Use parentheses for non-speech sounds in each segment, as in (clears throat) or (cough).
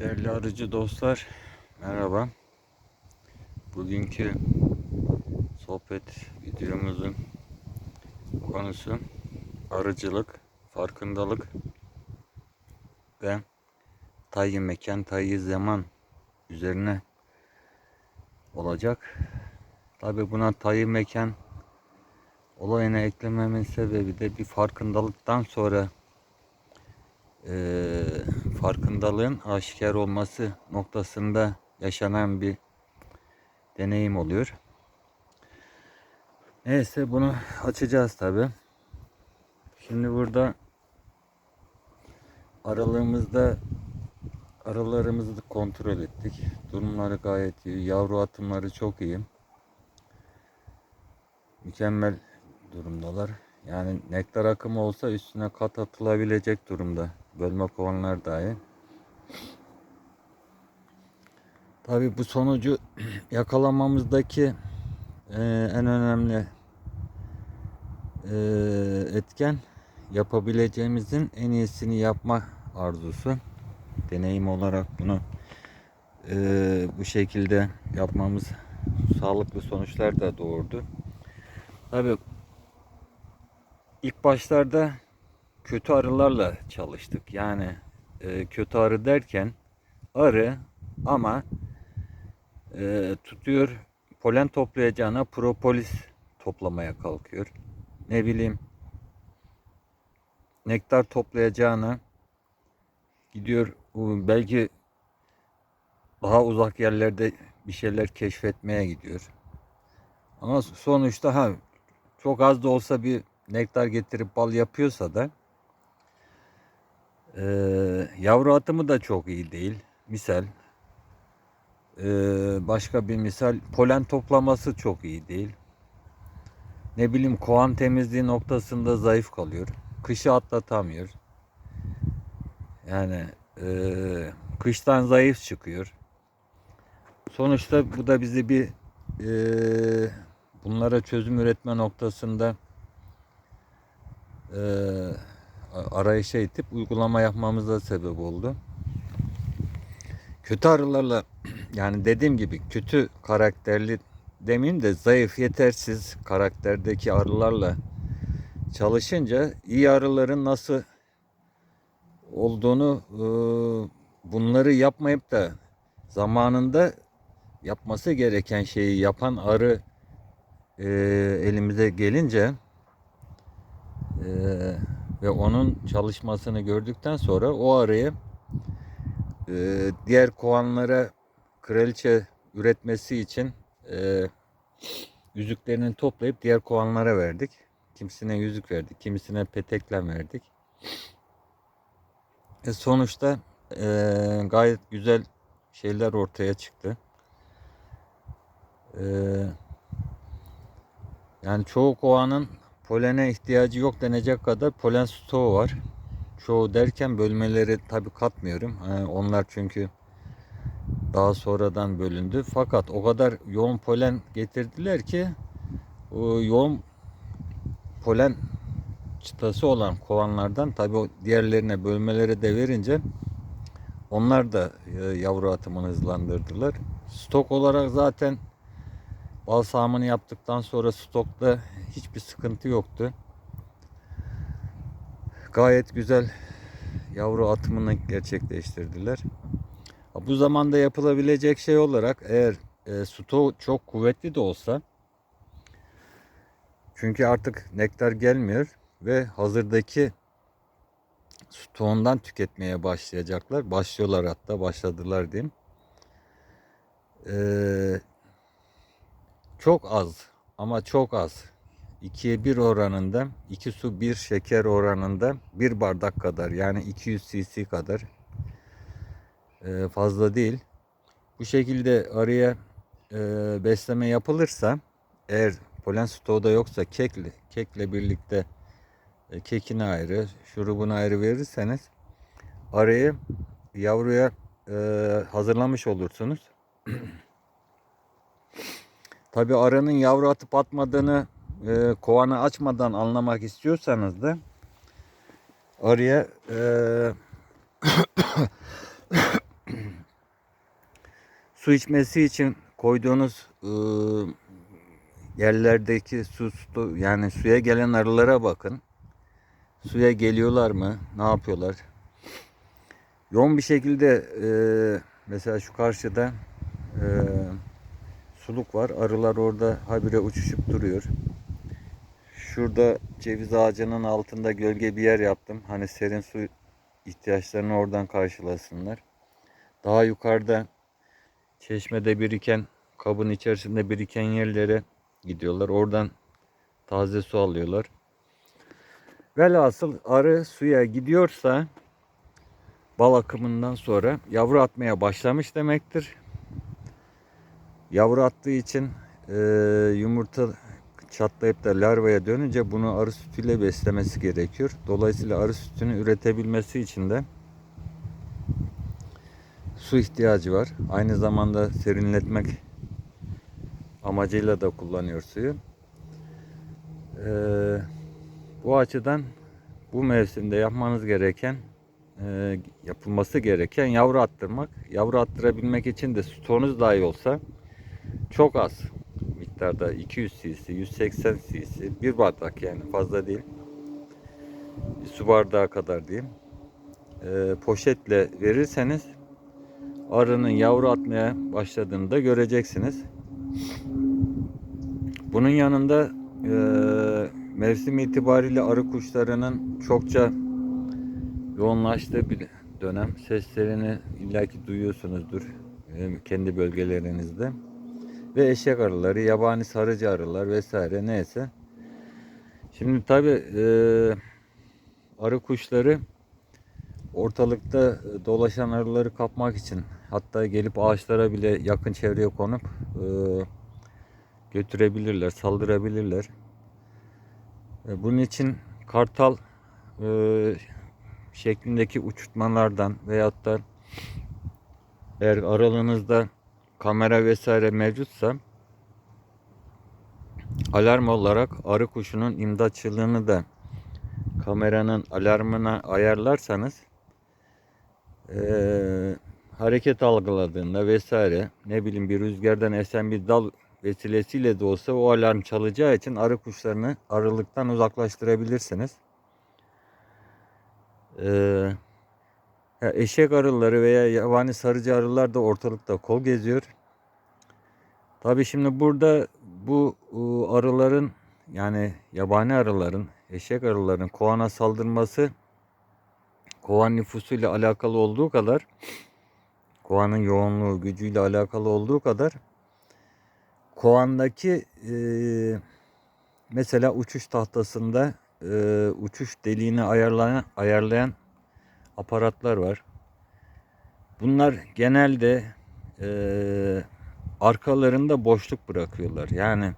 Değerli arıcı dostlar, merhaba. Bugünkü sohbet videomuzun konusu arıcılık, farkındalık ve tayyi mekan, tayyi zaman üzerine olacak. Tabi buna tayyi mekan olayına eklememin sebebi de bir farkındalıktan sonra eee, farkındalığın aşikar olması noktasında yaşanan bir deneyim oluyor. Neyse bunu açacağız tabi. Şimdi burada aralığımızda aralarımızı kontrol ettik. Durumları gayet iyi. Yavru atımları çok iyi. Mükemmel durumdalar. Yani nektar akımı olsa üstüne kat atılabilecek durumda. Bölme kovanlar dahi. Tabi bu sonucu (clears throat) yakalamamızdaki e, en önemli e, etken yapabileceğimizin en iyisini yapma arzusu. Deneyim olarak bunu e, bu şekilde yapmamız sağlıklı sonuçlar da doğurdu. Tabi ilk başlarda kötü arılarla çalıştık. Yani e, kötü arı derken arı ama e, tutuyor polen toplayacağına propolis toplamaya kalkıyor. Ne bileyim nektar toplayacağına gidiyor belki daha uzak yerlerde bir şeyler keşfetmeye gidiyor. Ama sonuçta ha çok az da olsa bir nektar getirip bal yapıyorsa da e, yavru atımı da çok iyi değil. Misal e, başka bir misal polen toplaması çok iyi değil. Ne bileyim kovan temizliği noktasında zayıf kalıyor. Kışı atlatamıyor. Yani e, kıştan zayıf çıkıyor. Sonuçta bu da bizi bir e, bunlara çözüm üretme noktasında e, arayışa itip uygulama yapmamıza sebep oldu. Kötü arılarla (clears throat) yani dediğim gibi kötü karakterli demeyeyim de zayıf yetersiz karakterdeki arılarla çalışınca iyi arıların nasıl olduğunu e, bunları yapmayıp da zamanında yapması gereken şeyi yapan arı e, elimize gelince e, ve onun çalışmasını gördükten sonra o arıyı e, diğer kovanlara kraliçe üretmesi için e, yüzüklerini toplayıp diğer kovanlara verdik. Kimisine yüzük verdik, kimisine petekle verdik. E, sonuçta e, gayet güzel şeyler ortaya çıktı. E, yani çoğu kovanın polene ihtiyacı yok denecek kadar polen stoğu var. Çoğu derken bölmeleri tabi katmıyorum. E, onlar çünkü daha sonradan bölündü. Fakat o kadar yoğun polen getirdiler ki yoğun polen çıtası olan kovanlardan tabi diğerlerine bölmelere de verince onlar da e, yavru atımını hızlandırdılar. Stok olarak zaten bal sağımını yaptıktan sonra stokta hiçbir sıkıntı yoktu. Gayet güzel yavru atımını gerçekleştirdiler. Bu zamanda yapılabilecek şey olarak eğer e, stok çok kuvvetli de olsa çünkü artık nektar gelmiyor ve hazırdaki stoğundan tüketmeye başlayacaklar. Başlıyorlar hatta başladılar diyeyim. Ee, çok az ama çok az. 2'ye 1 oranında 2 su 1 şeker oranında bir bardak kadar yani 200 cc kadar e, fazla değil. Bu şekilde araya e, besleme yapılırsa eğer polen stoğu da yoksa kekle, kekle birlikte e, kekini ayrı, şurubunu ayrı verirseniz arayı yavruya e, hazırlamış olursunuz. (clears throat) Tabi arının yavru atıp atmadığını e, kovanı açmadan anlamak istiyorsanız da arıya e, (coughs) su içmesi için koyduğunuz ıı, yerlerdeki su, su yani suya gelen arılara bakın. Suya geliyorlar mı? Ne yapıyorlar? Yoğun bir şekilde e, mesela şu karşıda e, suluk var. Arılar orada habire uçuşup duruyor. Şurada ceviz ağacının altında gölge bir yer yaptım. Hani serin su ihtiyaçlarını oradan karşılasınlar. Daha yukarıda çeşmede biriken, kabın içerisinde biriken yerlere gidiyorlar. Oradan taze su alıyorlar. Velhasıl arı suya gidiyorsa bal akımından sonra yavru atmaya başlamış demektir. Yavru attığı için e, yumurta çatlayıp da larvaya dönünce bunu arı sütüyle beslemesi gerekiyor. Dolayısıyla arı sütünü üretebilmesi için de su ihtiyacı var. Aynı zamanda serinletmek amacıyla da kullanıyor suyu. Ee, bu açıdan bu mevsimde yapmanız gereken e, yapılması gereken yavru attırmak. Yavru attırabilmek için de stoğunuz dahi olsa çok az miktarda 200 cc, 180 cc, bir bardak yani fazla değil. Bir su bardağı kadar diyeyim. Ee, poşetle verirseniz arının yavru atmaya başladığını da göreceksiniz. Bunun yanında e, mevsim itibariyle arı kuşlarının çokça yoğunlaştığı bir dönem. Seslerini illaki duyuyorsunuzdur e, kendi bölgelerinizde. Ve eşek arıları, yabani sarıcı arılar vesaire neyse. Şimdi tabi e, arı kuşları ortalıkta dolaşan arıları kapmak için hatta gelip ağaçlara bile yakın çevreye konup e, götürebilirler, saldırabilirler. E, bunun için kartal e, şeklindeki uçurtmalardan veyahut da eğer aralığınızda kamera vesaire mevcutsa alarm olarak arı kuşunun imdatçılığını da kameranın alarmına ayarlarsanız eee, hareket algıladığında vesaire ne bileyim bir rüzgardan esen bir dal vesilesiyle de olsa o alarm çalacağı için arı kuşlarını arılıktan uzaklaştırabilirsiniz. Eee ya eşek arıları veya yabani sarıcı arılar da ortalıkta kol geziyor. Tabi şimdi burada bu arıların yani yabani arıların, eşek arıların kovana saldırması kovan nüfusuyla alakalı olduğu kadar kovanın yoğunluğu gücüyle alakalı olduğu kadar kovandaki e, mesela uçuş tahtasında e, uçuş deliğini ayarlayan, ayarlayan aparatlar var. Bunlar genelde e, arkalarında boşluk bırakıyorlar. Yani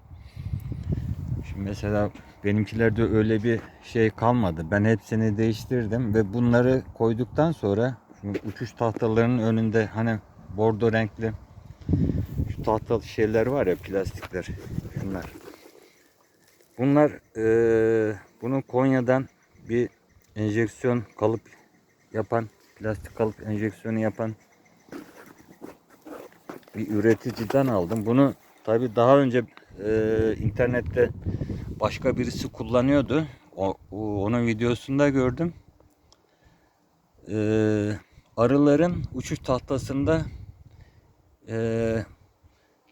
şimdi mesela benimkilerde öyle bir şey kalmadı. Ben hepsini değiştirdim ve bunları koyduktan sonra şimdi uçuş tahtalarının önünde hani bordo renkli şu tahtalı şeyler var ya plastikler şunlar. Bunlar e, bunu Konya'dan bir enjeksiyon kalıp yapan, plastik kalıp enjeksiyonu yapan bir üreticiden aldım. Bunu tabi daha önce e, internette başka birisi kullanıyordu. O, o- onun videosunda gördüm. E, arıların uçuş tahtasında e,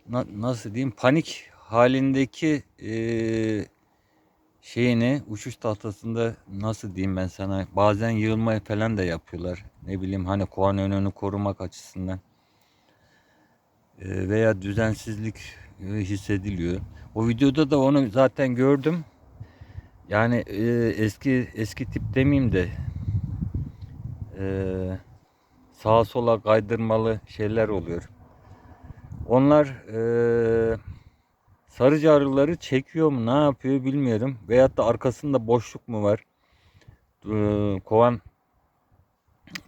na- nasıl diyeyim panik halindeki e, şeyini uçuş tahtasında nasıl diyeyim ben sana bazen yığılma falan da yapıyorlar. Ne bileyim hani kovan önünü korumak açısından. Ee, veya düzensizlik e, hissediliyor. O videoda da onu zaten gördüm. Yani e, eski eski tip demeyeyim de e, sağa sola kaydırmalı şeyler oluyor. Onlar e, sarıcı arıları çekiyor mu ne yapıyor bilmiyorum. Veyahut da arkasında boşluk mu var? E, kovan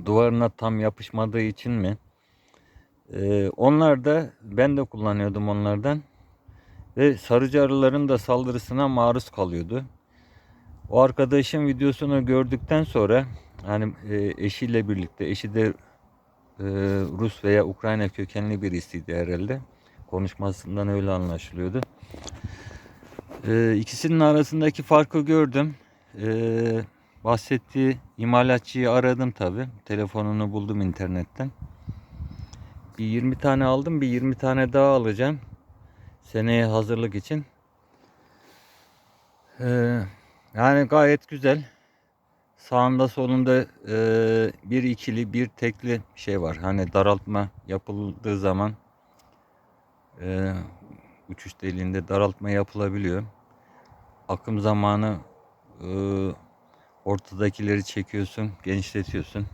duvarına tam yapışmadığı için mi? Ee, onlar da ben de kullanıyordum onlardan. Ve sarıcı arıların da saldırısına maruz kalıyordu. O arkadaşın videosunu gördükten sonra hani e, eşiyle birlikte eşi de e, Rus veya Ukrayna kökenli birisiydi herhalde. Konuşmasından öyle anlaşılıyordu. E, ikisinin arasındaki farkı gördüm. E, bahsettiği imalatçıyı aradım tabi. Telefonunu buldum internetten. Bir 20 tane aldım. Bir 20 tane daha alacağım. Seneye hazırlık için. Ee, yani gayet güzel. Sağında solunda e, bir ikili bir tekli şey var. Hani daraltma yapıldığı zaman e, uçuş deliğinde daraltma yapılabiliyor. Akım zamanı e, ortadakileri çekiyorsun, genişletiyorsun.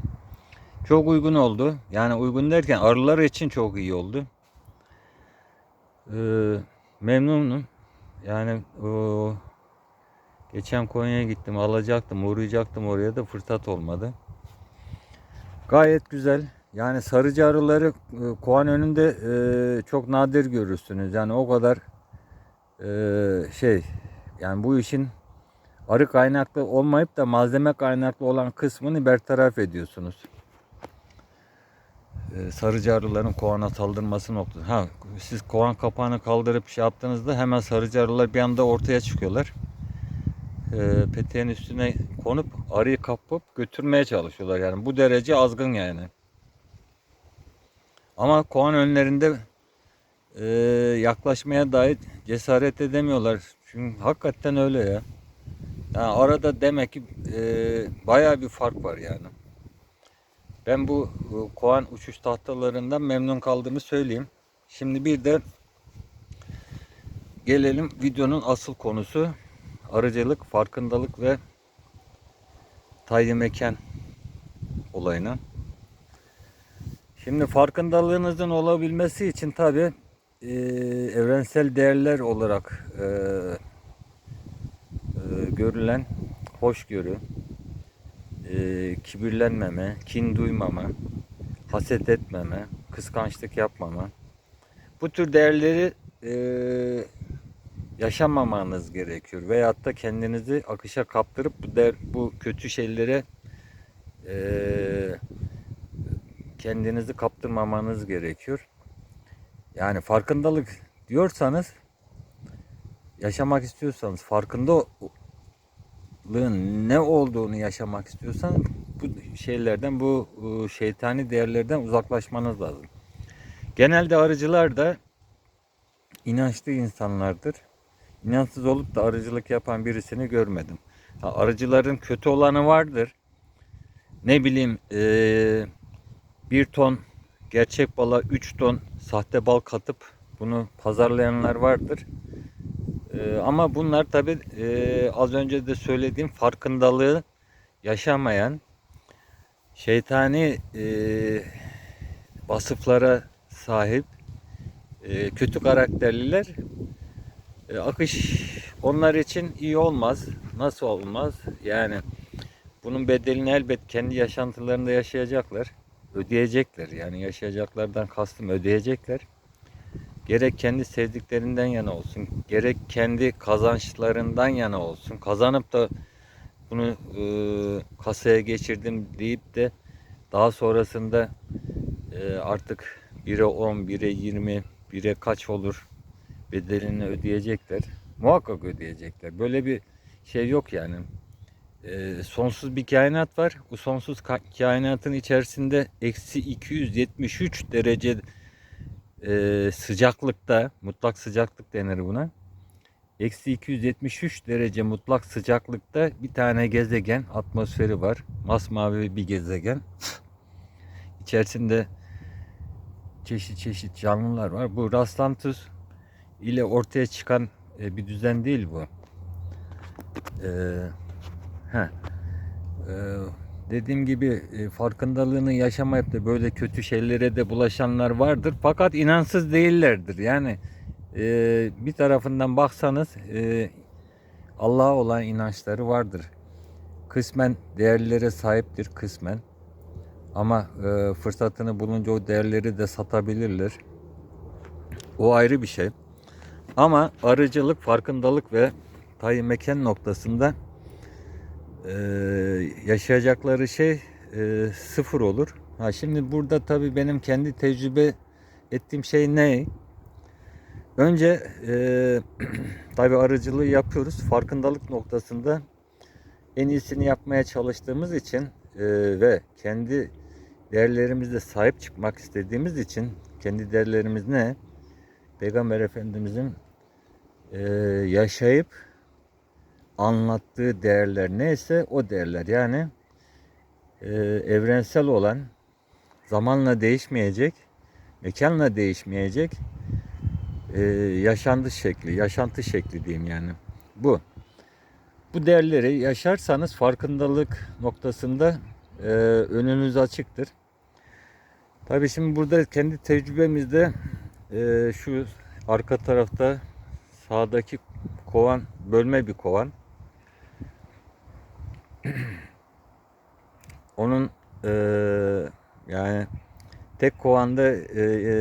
Çok uygun oldu. Yani uygun derken arılar için çok iyi oldu. Ee, memnunum. Yani o geçen Konya'ya gittim, alacaktım, uğrayacaktım oraya da fırsat olmadı. Gayet güzel. Yani sarıcı arıları e, kovan önünde e, çok nadir görürsünüz. Yani o kadar e, şey yani bu işin arı kaynaklı olmayıp da malzeme kaynaklı olan kısmını bertaraf ediyorsunuz. Ee, sarıcı arıların kovana saldırması noktası. Ha, siz kovan kapağını kaldırıp şey yaptığınızda hemen sarıcı arılar bir anda ortaya çıkıyorlar. Ee, peteğin üstüne konup arıyı kapıp götürmeye çalışıyorlar. Yani bu derece azgın yani. Ama kovan önlerinde e, yaklaşmaya dair cesaret edemiyorlar. Çünkü hakikaten öyle ya. Yani arada demek ki e, bayağı bir fark var yani. Ben bu e, kovan uçuş tahtalarından memnun kaldığımı söyleyeyim. Şimdi bir de gelelim videonun asıl konusu arıcılık, farkındalık ve tayyi mekan olayına. Şimdi farkındalığınızın olabilmesi için tabi e, evrensel değerler olarak e, e, görülen hoşgörü, e, kibirlenmeme, kin duymama, haset etmeme, kıskançlık yapmama. Bu tür değerleri e, yaşamamanız gerekiyor. Veyahut da kendinizi akışa kaptırıp bu, değer, bu kötü şeylere e, kendinizi kaptırmamanız gerekiyor. Yani farkındalık diyorsanız yaşamak istiyorsanız farkındalığın ne olduğunu yaşamak istiyorsanız bu şeylerden bu e, şeytani değerlerden uzaklaşmanız lazım. Genelde arıcılar da inançlı insanlardır. İnançsız olup da arıcılık yapan birisini görmedim. Arıcıların kötü olanı vardır. Ne bileyim eee 1 ton gerçek bala 3 ton sahte bal katıp bunu pazarlayanlar vardır. Ee, ama bunlar tabi e, az önce de söylediğim farkındalığı yaşamayan şeytani e, vasıflara sahip e, kötü karakterliler e, akış onlar için iyi olmaz. Nasıl olmaz? Yani bunun bedelini elbet kendi yaşantılarında yaşayacaklar. Ödeyecekler. Yani yaşayacaklardan kastım ödeyecekler gerek kendi sevdiklerinden yana olsun, gerek kendi kazançlarından yana olsun. Kazanıp da bunu e, kasaya geçirdim deyip de daha sonrasında e, artık 1'e 10, 1'e 20, 1'e kaç olur bedelini ödeyecekler. Muhakkak ödeyecekler. Böyle bir şey yok yani. E, sonsuz bir kainat var. Bu sonsuz kainatın içerisinde eksi 273 derece e, sıcaklıkta mutlak sıcaklık denir buna. Eksi 273 derece mutlak sıcaklıkta bir tane gezegen atmosferi var. Masmavi bir gezegen. (laughs) İçerisinde çeşit çeşit canlılar var. Bu rastlantı ile ortaya çıkan e, bir düzen değil bu. Ee, heh. Ee, dediğim gibi e, farkındalığını yaşamayıp da böyle kötü şeylere de bulaşanlar vardır. Fakat inansız değillerdir. Yani e, bir tarafından baksanız e, Allah'a olan inançları vardır. Kısmen değerlere sahiptir kısmen. Ama e, fırsatını bulunca o değerleri de satabilirler. O ayrı bir şey. Ama arıcılık, farkındalık ve tayin mekan noktasında e, yaşayacakları şey e, sıfır olur. Ha şimdi burada tabii benim kendi tecrübe ettiğim şey ne? Önce e, (clears throat) tabii arıcılığı yapıyoruz. Farkındalık noktasında en iyisini yapmaya çalıştığımız için e, ve kendi değerlerimizde sahip çıkmak istediğimiz için kendi değerlerimiz ne? Peygamber Efendimizin e, yaşayıp anlattığı değerler neyse o değerler. Yani e, evrensel olan, zamanla değişmeyecek, mekanla değişmeyecek e, yaşantı şekli, yaşantı şekli diyeyim yani. Bu. Bu değerleri yaşarsanız farkındalık noktasında e, önünüz açıktır. Tabii şimdi burada kendi tecrübemizde e, şu arka tarafta sağdaki kovan bölme bir kovan. (clears throat) Onun e, yani tek kovanda e, e,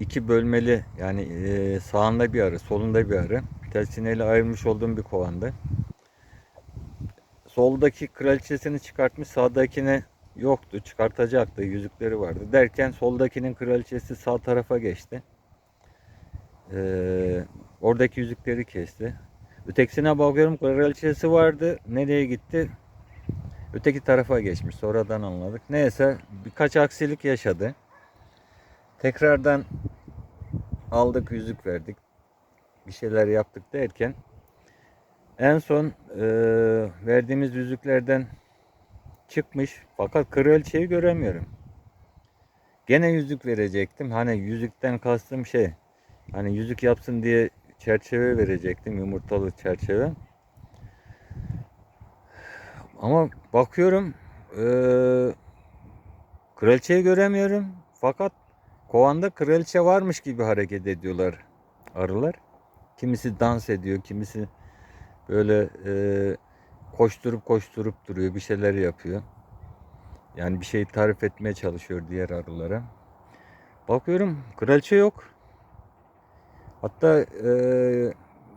iki bölmeli yani e, sağında bir arı, solunda bir arı. Telsineyle ayırmış olduğum bir kovanda. Soldaki kraliçesini çıkartmış, sağdakine yoktu. Çıkartacaktı, yüzükleri vardı. Derken soldakinin kraliçesi sağ tarafa geçti. Ee, oradaki yüzükleri kesti. Ötekisine bakıyorum kraliçesi vardı. Nereye gitti? Öteki tarafa geçmiş. Sonradan anladık. Neyse birkaç aksilik yaşadı. Tekrardan aldık yüzük verdik. Bir şeyler yaptık derken en son e, verdiğimiz yüzüklerden çıkmış fakat kraliçeyi göremiyorum. Gene yüzük verecektim. Hani yüzükten kastım şey hani yüzük yapsın diye çerçeve verecektim. Yumurtalı çerçeve. Ama bakıyorum e, kraliçeyi göremiyorum. Fakat kovanda kraliçe varmış gibi hareket ediyorlar arılar. Kimisi dans ediyor, kimisi böyle e, koşturup koşturup duruyor, bir şeyler yapıyor. Yani bir şey tarif etmeye çalışıyor diğer arılara. Bakıyorum kraliçe yok. Hatta e,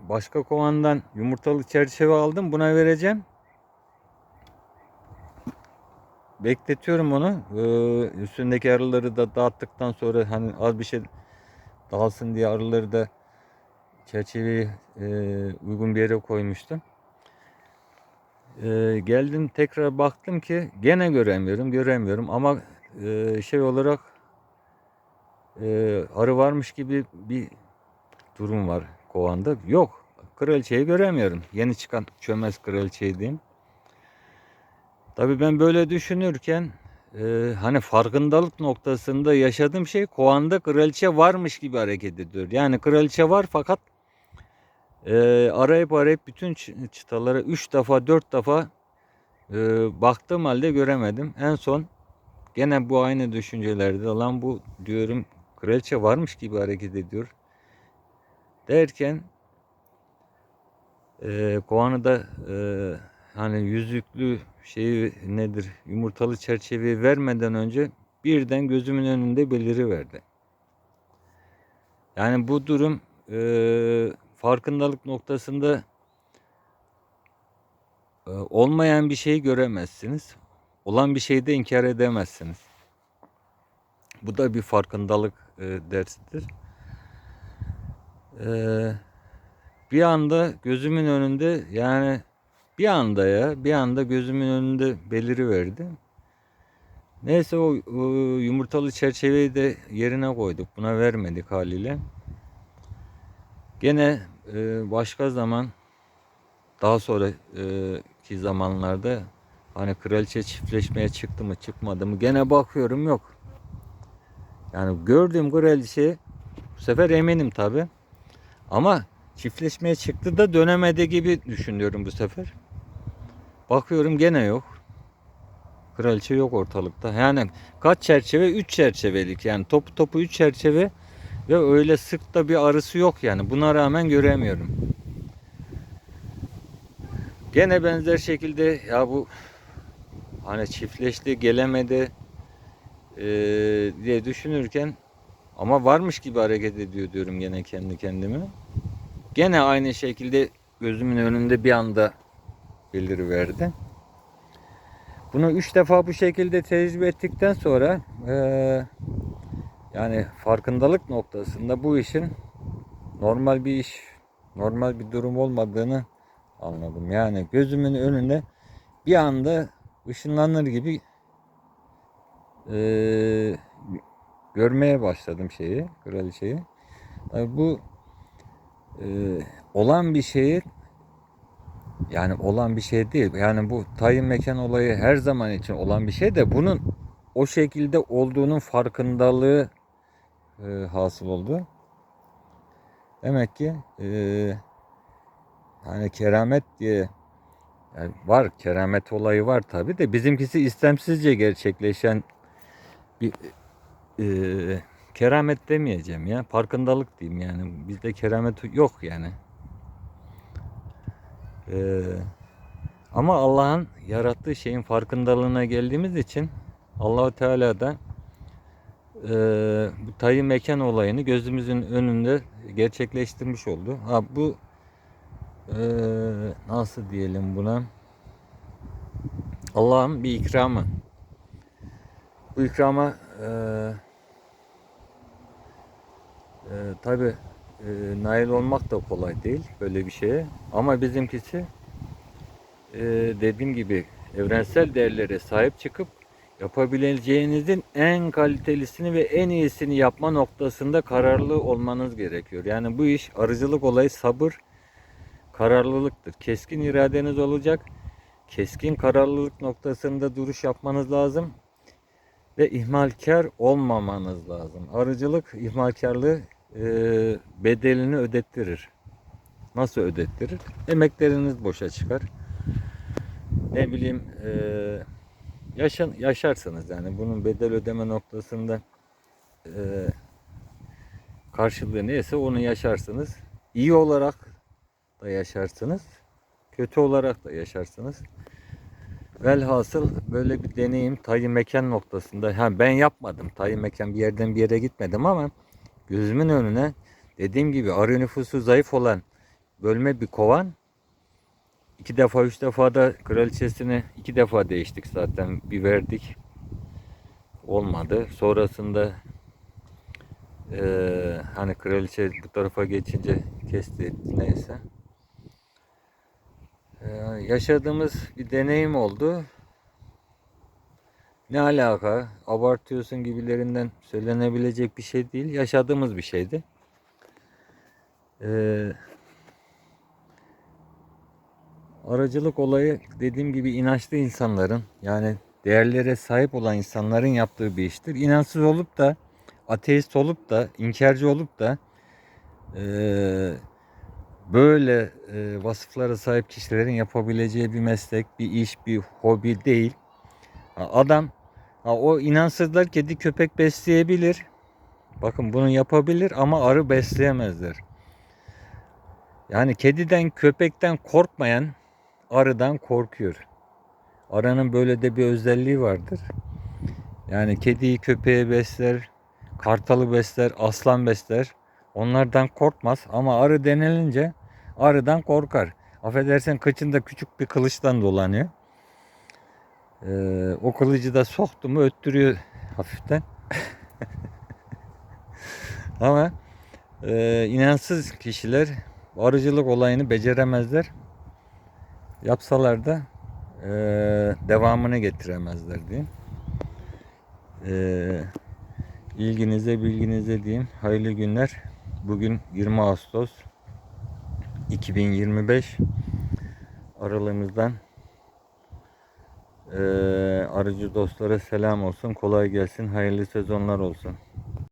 başka kovandan yumurtalı çerçeve aldım. Buna vereceğim. Bekletiyorum onu. Ee, üstündeki arıları da dağıttıktan sonra hani az bir şey dağılsın diye arıları da çerçeveyi e, uygun bir yere koymuştum. E, geldim tekrar baktım ki gene göremiyorum, göremiyorum ama e, şey olarak e, arı varmış gibi bir durum var kovanda. Yok, kraliçeyi göremiyorum. Yeni çıkan çömez kraliçeyi diyeyim. Tabii ben böyle düşünürken e, hani farkındalık noktasında yaşadığım şey kovanda kraliçe varmış gibi hareket ediyor. Yani kraliçe var fakat e, arayıp arayıp bütün çı- çıtalara 3 defa 4 defa e, baktığım halde göremedim. En son gene bu aynı düşüncelerde lan bu diyorum kraliçe varmış gibi hareket ediyor. Derken e, kovanı da e, hani yüzüklü şeyi nedir yumurtalı çerçeveyi vermeden önce birden gözümün önünde beliri verdi. Yani bu durum e, farkındalık noktasında e, olmayan bir şeyi göremezsiniz. Olan bir şeyi de inkar edemezsiniz. Bu da bir farkındalık e, dersidir. E, bir anda gözümün önünde yani bir anda ya bir anda gözümün önünde beliri verdi. Neyse o, o yumurtalı çerçeveyi de yerine koyduk. Buna vermedik haliyle. Gene e, başka zaman daha sonraki zamanlarda hani kraliçe çiftleşmeye çıktı mı çıkmadı mı gene bakıyorum yok. Yani gördüğüm kraliçe bu sefer eminim tabi. Ama çiftleşmeye çıktı da dönemedi gibi düşünüyorum bu sefer. Bakıyorum gene yok. Kraliçe yok ortalıkta. Yani kaç çerçeve? 3 çerçevelik. Yani topu topu 3 çerçeve ve öyle sık da bir arısı yok yani. Buna rağmen göremiyorum. Gene benzer şekilde ya bu hani çiftleşti gelemedi eee, diye düşünürken ama varmış gibi hareket ediyor diyorum gene kendi kendime. Gene aynı şekilde gözümün önünde bir anda beliri verdi. Bunu üç defa bu şekilde tecrübe ettikten sonra eee, yani farkındalık noktasında bu işin normal bir iş, normal bir durum olmadığını anladım. Yani gözümün önünde bir anda ışınlanır gibi eee, görmeye başladım şeyi, kraliçeyi. Tabii bu eee, olan bir şeyi yani olan bir şey değil. Yani bu tayin mekan olayı her zaman için olan bir şey de bunun o şekilde olduğunun farkındalığı e, hasıl oldu. Demek ki e, hani keramet diye yani var keramet olayı var tabi de bizimkisi istemsizce gerçekleşen bir e, keramet demeyeceğim ya farkındalık diyeyim yani bizde keramet yok yani. Ee, ama Allah'ın yarattığı şeyin farkındalığına geldiğimiz için Allahu Teala da e, bu tayin mekan olayını gözümüzün önünde gerçekleştirmiş oldu. Ha bu e, nasıl diyelim buna? Allah'ın bir ikramı. Bu ikrama e, e, tabi e, nail olmak da kolay değil böyle bir şeye. Ama bizimkisi e, dediğim gibi evrensel değerlere sahip çıkıp yapabileceğinizin en kalitelisini ve en iyisini yapma noktasında kararlı olmanız gerekiyor. Yani bu iş arıcılık olayı sabır, kararlılıktır. Keskin iradeniz olacak. Keskin kararlılık noktasında duruş yapmanız lazım ve ihmalkar olmamanız lazım. Arıcılık ihmalkarlığı e, bedelini ödettirir. Nasıl ödettirir? Emekleriniz boşa çıkar. Ne bileyim e, yaşan, yaşarsınız yani bunun bedel ödeme noktasında e, karşılığı neyse onu yaşarsınız. İyi olarak da yaşarsınız. Kötü olarak da yaşarsınız. Velhasıl böyle bir deneyim tayin mekan noktasında. Ha ben yapmadım. Tayin mekan bir yerden bir yere gitmedim ama gözümün önüne dediğim gibi arı nüfusu zayıf olan bölme bir kovan iki defa üç defa da kraliçesini iki defa değiştik zaten bir verdik olmadı sonrasında eee, hani kraliçe bu tarafa geçince kesti neyse yaşadığımız bir deneyim oldu. Ne alaka? Abartıyorsun gibilerinden söylenebilecek bir şey değil. Yaşadığımız bir şeydi. Eee Aracılık olayı dediğim gibi inançlı insanların yani değerlere sahip olan insanların yaptığı bir iştir. İnansız olup da ateist olup da inkarcı olup da eee, böyle eee, vasıflara sahip kişilerin yapabileceği bir meslek, bir iş, bir hobi değil. Adam o inansızlar kedi köpek besleyebilir. Bakın bunu yapabilir ama arı besleyemezler. Yani kediden köpekten korkmayan arıdan korkuyor. Arının böyle de bir özelliği vardır. Yani kediyi köpeğe besler, kartalı besler, aslan besler. Onlardan korkmaz ama arı denilince arıdan korkar. Affedersen kıçında küçük bir kılıçtan dolanıyor. Ee, o kılıcı da soktu mu öttürüyor hafiften. (laughs) ama e, inansız kişiler arıcılık olayını beceremezler yapsalar da e, devamını getiremezler diyeyim. E, ilginize bilginize diyeyim. Hayırlı günler. Bugün 20 Ağustos 2025 aralığımızdan e, arıcı dostlara selam olsun. Kolay gelsin. Hayırlı sezonlar olsun.